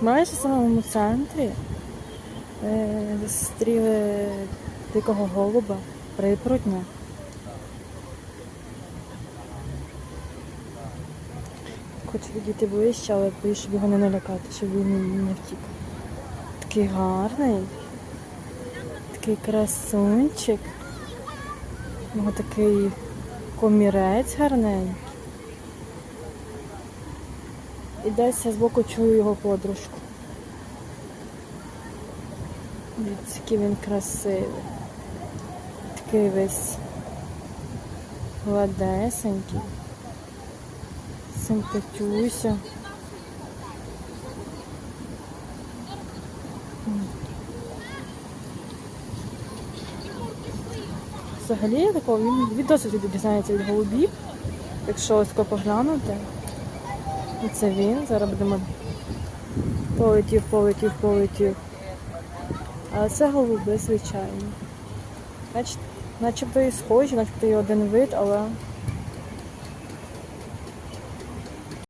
Майже в самому центрі е, зустріли дикого голуба припрутня. Хочу відійти ближче, але боюсь, щоб його не налякати, щоб він не втік. Такий гарний, такий красунчик. У нього такий комірець гарненький. І десь я збоку чую його подружку. Дивіться, який він красивий. Такий весь гладесенький. Симпатюся. Взагалі я такого, він, досить відрізняється від голубів. Якщо ось тако поглянути. І це він. Зараз будемо полетів, полетів, полетів. Але це голуби, звичайно. Начебто і схожі, начебто і один вид, але